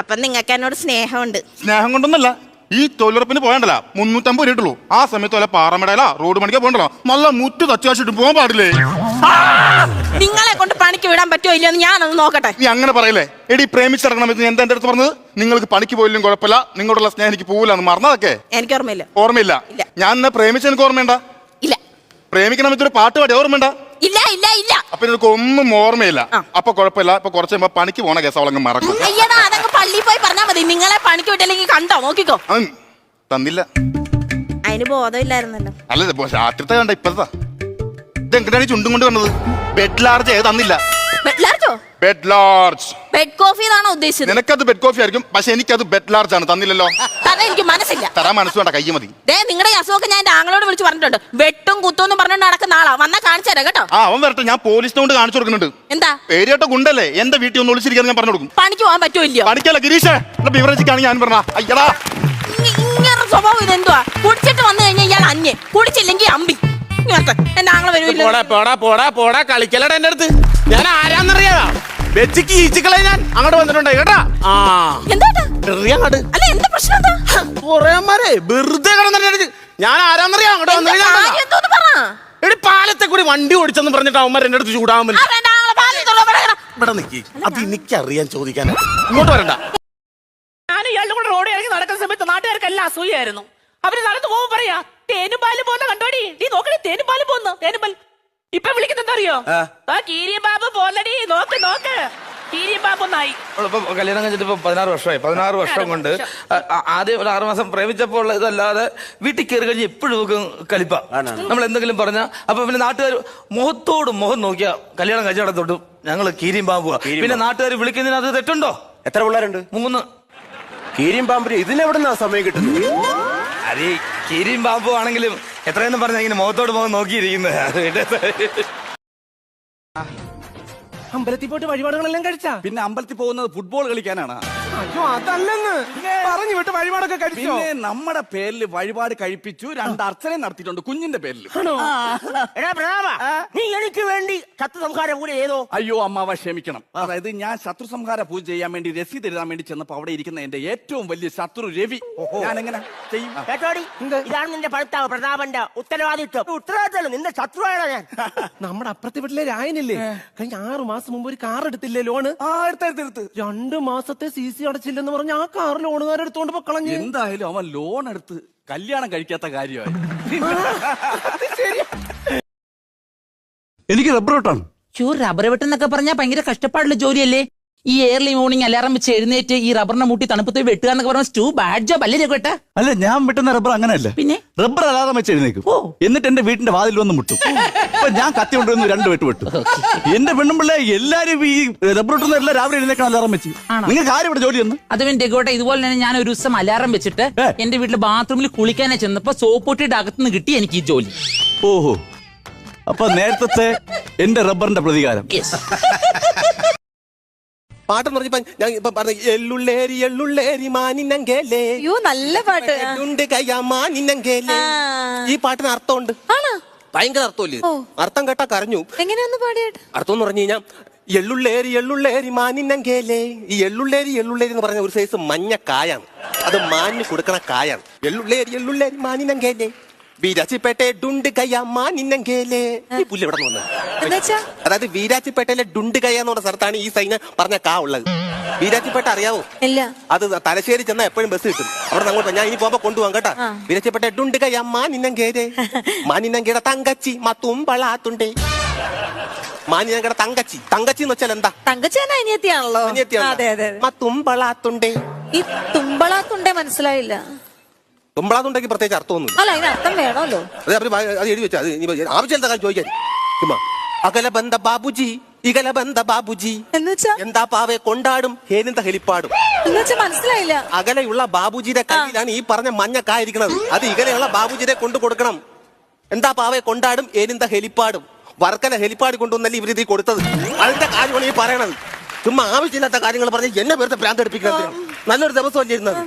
അപ്പൊ നിങ്ങൾക്ക് എന്നോട് സ്നേഹമുണ്ട്. സ്നേഹം കൊണ്ടൊന്നല്ല ഈ തൊഴിലുറപ്പിന് പോയണ്ടല്ല മുന്നൂറ്റമ്പത് രൂപ ഇട്ടുള്ളൂ. ആ സമയത്ത് വല്ല പാറമടയില റോഡ് പണിക്ക് പോകണ്ടല്ലോ നല്ല മുറ്റു തച്ചാശിട്ട് പോകാൻ പാടില്ലേ? നിങ്ങളെ കൊണ്ട് പണിക്ക് വിടാൻ പറ്റുമോ ഇല്ലയോ എന്ന് ഞാനൊന്ന് നോക്കട്ടെ. നീ അങ്ങനെ പറയല്ലേ? എടി പ്രേമിച്ചിറങ്ങണമെന്ന് എന്താ എന്റെ അടുത്ത് പറഞ്ഞത്? നിങ്ങൾക്ക് പണിക്ക് പോയില്ലെങ്കിൽ കുഴപ്പമില്ല. നിങ്ങളോടുള്ള സ്നേഹം എനിക്ക് പോവില്ല മറന്നതൊക്കെ എനിക്ക് ഓർമ്മയില്ല. ഓർമ്മയില്ല. ഞാൻ എന്നാ പ്രേമിച്ച എനിക്ക് ഓർമ്മയുണ്ട? ഇല്ല. പ്രേമിക്കണം ഇതൊരു പാട്ട് പാടി ഓർമ്മയുണ്ട? ഇല്ല ഇല്ല ഇല്ല. അപ്പൊ ഇതൊക്കെ ഒന്നും ഓർമ്മയില്ല. അപ്പൊ കുഴപ്പമില്ല. ഇപ്പൊ കുറച്ച് കഴിയുമ്പോ പണിക്ക് പോണ കേസ് അവളങ്ങ് മറക്കും. അയ്യടാ അതങ്ങ് പള്ളിയിൽ പോയി പറഞ്ഞാ മതി. നിങ്ങളെ പണിക്ക് വിട്ടില്ലെങ്കിൽ കണ്ടോ? നോക്കിക്കോ. അവൻ തന്നില്ല. അതിന് ബോധമില്ലായിരുന്നല്ലോ. അല്ല രാത്രിത്തെ കണ്ട ഇപ്പഴത്താ. ഇത് എങ്ങനെയാണ് ചുണ്ടും കൊണ്ട് കണ്ടത് ബെഡ് ലാർജ് ഏത് തന്നില്ല. ബെഡ് ലാർജോ ബെഡ് ലാർജ് ബെഡ് കോഫി എന്നാണോ ഉദ്ദേശിച്ചത്? നിനക്കത് ബെഡ് കോഫി ആയിരിക്കും പക്ഷെ എനിക്കത് ബെഡ് ലാർജ് ആണ് തന്നില്ലല്ലോ. തന്നെ എനിക്ക് മനസ്സില്ല. തരാൻ മനസ്സ് വേണ്ട കൈ മതി. ദേ നിങ്ങളുടെ ഈ അസുഖമൊക്കെ ഞാൻ എന്റെ ആങ്ങളോട് വിളിച്ച് പറഞ്ഞിട്ടുണ്ട്. വെട്ടും കുത്തും എന്ന് പറഞ്ഞുകൊണ്ട് നടക്കുന്ന ആളാ. വന്നാ കാണിച്ചു തരാം കേട്ടോ. ആ അവൻ വരട്ടെ ഞാൻ പോലീസിനോട് കാണിച്ചു കൊടുക്കുന്നുണ്ട്. എന്താ? പേരിയോട്ട് ഗുണ്ടല്ലേ? എന്റെ വീട്ടിൽ ഒന്ന് ഒളിച്ചിരിക്കാൻ ഞാൻ പറഞ്ഞു കൊടുക്കും. പണിക്ക് പോകാൻ പറ്റുമോ ഇല്ലയോ? പണിക്കല്ല ഗിരീഷേ എന്റെ ബിവറേജിക്കാണ് ഞാൻ പറഞ്ഞ അയ്യടാ. ഇ- ഇങ്ങനെ സ്വഭാവം ഇതെന്തുവാ? കുടിച്ചിട്ട് വന്നു കഴിഞ്ഞാൽ ഇയാൾ അന്യൻ. കുടിച്ചില്ലെങ്കിൽ അമ്പി. ഇങ്ങോട്ട് എന്റെ ആങ്ങളെ വരുമില്ല. പോടാ പോടാ പോടാ പോടാ കളിക്കലട എന്റെ അടുത്ത്. ഞാൻ ആരാന്നറിയാ വെച്ചിക്ക് ഈച്ചിക്കളെ ഞാൻ. അങ്ങോട്ട് വന്നിട്ടുണ്ട്? കേട്ടാ? ആ. അങ്ങോട്ട് അല്ല എന്താ പ്രശ്നം എന്താ? വെറുതെ കിടന്നിട്ട് ഞാൻ ആരാന്നറിയാ? അങ്ങോട്ട് വന്നു. എടി പാലത്തെ കൂടി വണ്ടി ഓടിച്ചെന്ന് പറഞ്ഞിട്ട് അവന്മാർ എന്റെ അടുത്ത് ചൂടാവാൻ ഇവിടെ നിക്കി. അത് എനിക്കറിയാൻ ചോദിക്കാനാ. ഇങ്ങോട്ട് വരണ്ട. ഞാൻ ഇയാളുടെ കൂടെ റോഡ് ഇറങ്ങി നടക്കുന്ന സമയത്ത് നാട്ടുകാർക്കെല്ലാം അസൂയായിരുന്നു അവർ നടന്നു പോകുമ്പോ പറയാ തേനും പാലും പോകുന്ന കണ്ടോടി? നീ നോക്കണേ തേനും പാലും പോകുന്നു ഇപ്പൊ വിളിക്കുന്നത് അറിയോ ആ. കീരിയ ബാബു പോലടി നോക്ക് നോക്ക്. കീരിയ ബാബു ഒന്നായി ഇപ്പൊ കല്യാണം കഴിഞ്ഞിട്ട് ഇപ്പൊ പതിനാറ് വർഷമായി. പതിനാറ് വർഷം കൊണ്ട് ആദ്യം ഒരു ആറ് മാസം പ്രേമിച്ചപ്പോൾ ഉള്ള ഇതല്ലാതെ വീട്ടിൽ കയറി കഴിഞ്ഞ് എപ്പോഴും നമുക്ക് കലിപ്പ. നമ്മൾ എന്തെങ്കിലും പറഞ്ഞ അപ്പൊ പിന്നെ നാട്ടുകാർ മുഖത്തോട് മുഖം നോക്കിയ കല്യാണം കഴിച്ചടത്തോട്ട് തൊട്ട് ഞങ്ങൾ കീരിയും പാമ്പുക പിന്നെ നാട്ടുകാർ വിളിക്കുന്നതിനകത്ത് തെറ്റുണ്ടോ? എത്ര പിള്ളേരുണ്ട്? മൂന്ന്. കീരിയും പാമ്പിന് ഇതിനെവിടുന്നാ സമയം കിട്ടുന്നത്? അത് കീരിയും പാമ്പും ആണെങ്കിലും എത്രയെന്ന് പറഞ്ഞാൽ ഇങ്ങനെ മുഖത്തോട് മുഖം നോക്കിയിരിക്കുന്നത് അമ്പലത്തിൽ പോയിട്ട് വഴിപാടുകളെല്ലാം കഴിച്ചാ? പിന്നെ അമ്പലത്തിൽ പോകുന്നത് ഫുട്ബോൾ കളിക്കാനാണ്. അയ്യോ അതല്ലെന്ന്. പറഞ്ഞു വിട്ട് വഴിപാടൊക്കെ കഴിച്ചോ? പിന്നെ നമ്മുടെ പേരിൽ വഴിപാട് കഴിപ്പിച്ചു രണ്ട് അർച്ചന നടത്തിയിട്ടുണ്ട് കുഞ്ഞിന്റെ പേരിൽ നീ എനിക്ക് വേണ്ടി ശത്രു സംഹാര പൂജ ഏതോ? അയ്യോ അമ്മാവ ക്ഷമിക്കണം. അതായത് ഞാൻ ശത്രു സംഹാര പൂജ ചെയ്യാൻ വേണ്ടി രസീത് എഴുതാൻ വേണ്ടി ചെന്നപ്പോ അവിടെ ഇരിക്കുന്ന എന്റെ ഏറ്റവും വലിയ ശത്രു രവി. ഞാൻ എങ്ങനെ ചെയ്യും? കേട്ടോടി ഇതാണ് നിന്റെ ഭർത്താവ് പ്രതാപന്റെ ഉത്തരവാദിത്വം. ഉത്തരവാദിത്തം നിന്റെ ശത്രുവാണ് ഞാൻ. നമ്മുടെ അപ്പുറത്തെ വീട്ടിലെ രായനില്ലേ? കഴിഞ്ഞ ആറു മാസം മുമ്പ് ഒരു കാർ എടുത്തില്ലേ ലോണ്? ആ രണ്ടു മാസത്തെ സി സി അടച്ചില്ലെന്ന് പറഞ്ഞ ആ കാർ ലോണുകാർ എടുത്തോണ്ട് പൊക്കളഞ്ഞ് എന്തായാലും അവൻ ലോൺ എടുത്ത് കല്യാണം കഴിക്കാത്ത കാര്യമായി എനിക്ക് റബ്ബർ വെട്ടാണ്. ചൂർ റബ്ബർ വെട്ടെന്നൊക്കെ പറഞ്ഞാൽ ഭയങ്കര കഷ്ടപ്പാടുള്ള ജോലിയല്ലേ? ഈ ഏർലി മോർണിംഗ് അലാറം വെച്ച് എഴുന്നേറ്റ് ഈ റബ്ബറിനെ മൂട്ടി തണുപ്പത്ത് വെട്ടുക എന്നൊക്കെ പറഞ്ഞാൽ സ്റ്റൂ ബാഡ് ജോബ് അല്ലേ കേട്ടെ അല്ല ഞാൻ വെട്ടുന്ന റബ്ബർ അങ്ങനെയല്ല. പിന്നെ? റബ്ബർ അലാറം വെച്ച് എഴുന്നേക്കും. എന്നിട്ട് എന്റെ വീടിന്റെ വാതിൽ വന്ന് മുട്ടും. അപ്പൊ ഞാൻ കത്തി കൊണ്ടുവന്ന് രണ്ട് വെട്ട് വെട്ടും. എന്റെ പെണ്ണുമ്പിള്ള എല്ലാരും ഈ റബ്ബർ വെട്ടുന്ന എല്ലാം രാവിലെ എഴുന്നേക്കാൻ അലാറം വെച്ച്? നിങ്ങൾക്ക് ആരും ഇവിടെ ജോലി ഒന്ന് അത് പിന്നെ കോട്ടെ ഇതുപോലെ തന്നെ ഞാൻ ഒരു ദിവസം അലാറം വെച്ചിട്ട് എന്റെ വീട്ടിലെ ബാത്റൂമിൽ കുളിക്കാനെ ചെന്നപ്പോ സോപ്പൊട്ടിയുടെ അകത്തുനിന്ന് കിട്ടി എനിക്ക് ഈ ജോലി. ഓഹോ. അപ്പൊ നേരത്തെ എന്റെ റബ്ബറിന്റെ പ്രതികാരം. പാട്ടെന്ന് പറഞ്ഞപ്പോ ഞാൻ ഇപ്പൊ പറഞ്ഞു എള്ളുള്ളേരി എള്ളുള്ളേരി മാനിനങ്കേലേ. അയ്യോ നല്ല പാട്ട്. ഉണ്ട് കയ്യാ മാനിനങ്കേലേ. ഈ പാട്ടിന് അർത്ഥമുണ്ട്. ഭയങ്കര അർത്ഥമില്ലേ അർത്ഥം കേട്ടാ കരഞ്ഞു എങ്ങനെയൊന്ന് പാടിയാട്ട്? അർത്ഥം എന്ന് പറഞ്ഞു കഴിഞ്ഞാൽ എള്ളുള്ളേരി എള്ളുള്ളേരി മാനിനങ്കേലേ. ഈ എള്ളുള്ളേരി എള്ളുള്ളേരി എന്ന് പറഞ്ഞ ഒരു സൈസ് മഞ്ഞ കായാണ്. അത് മാനിന് കൊടുക്കണ കായാണ്. എള്ളുള്ളേരി എള്ളുള്ളേരി മാനിനങ്കേലേ. വീരാച്ചിപ്പേട്ടെ ഡുണ്ട് കയ്യ മാനിനങ്കേലേ. ഈ പുല്ല് എവിടെ നിന്ന് വന്നത്? അതായത് വീരാച്ചിപ്പേട്ടയിലെ ഡുണ്ട് കയ്യ എന്ന് പറഞ്ഞ സ്ഥലത്താണ് ഈ സൈന പറഞ്ഞ കാ ഉള്ളത്. വീരാച്ചിപ്പേട്ട അറിയാവോ? ഇല്ല. അത് തലശ്ശേരി ചെന്നാൽ എപ്പോഴും ബസ് കിട്ടും. അവിടെ അങ്ങോട്ട് ഞാൻ ഇനി പോകുമ്പോ കൊണ്ടുപോകാം കേട്ടാ. വീരാച്ചിപ്പേട്ട ഡുണ്ട് കയ്യ മാനിന്നം മാനിനങ്കേടെ തങ്കച്ചി മത്തുമ്പളാത്തുണ്ടേ. മാനിനങ്കേടെ തങ്കച്ചി. തങ്കച്ചി എന്ന് വെച്ചാൽ എന്താ? തങ്കച്ചേന അനിയത്തിയാണല്ലോ. അനിയത്തിയാണ്. അതെ അതെ അതെ. മത്തുമ്പളാത്തുണ്ടേ. ഈ തുമ്പളാത്തുണ്ടേ മനസ്സിലായില്ല. തുമ്പളാത്തുണ്ടെങ്കിൽ പ്രത്യേകിച്ച് അർത്ഥമൊന്നുമില്ല. അല്ല അതിന് അർത്ഥം വേണമല്ലോ. അത് അവർ അത് എഴുതി വെച്ചാ അത് ഇനി ആവശ്യമില്ലാത്ത കാര്യം ചോദിക്കാൻ. ചുമ്മാ. അകല ബന്ധ ബാബുജി ഇകല ബന്ധ ബാബുജി. എന്നുവെച്ചാ? എന്താ പാവെ കൊണ്ടാടും ഹേനിന്ത ഹെലിപ്പാടും. മനസ്സിലായില്ല. അകലെയുള്ള ബാബുജിയുടെ കയ്യിലാണ് ഈ പറഞ്ഞ മഞ്ഞ കായിരിക്കുന്നത് അത് ഇകലെയുള്ള ബാബുജിയെ കൊണ്ടു കൊടുക്കണം. എന്താ പാവെ കൊണ്ടാടും ഏനിന്ത ഹെലിപ്പാടും. വർക്കല ഹെലിപ്പാട് കൊണ്ടുവന്നല്ലേ ഇവർ ഇത് കൊടുത്തത്. അതിന്റെ കാര്യമാണ് ഈ പറയണത്. ചുമ്മാ ആവശ്യമില്ലാത്ത കാര്യങ്ങൾ പറഞ്ഞ് എന്നെ വെറുതെ പ്രാന്തടിപ്പിക്കുന്നത് നല്ലൊരു ദിവസമല്ലേ ഇരുന്നത്.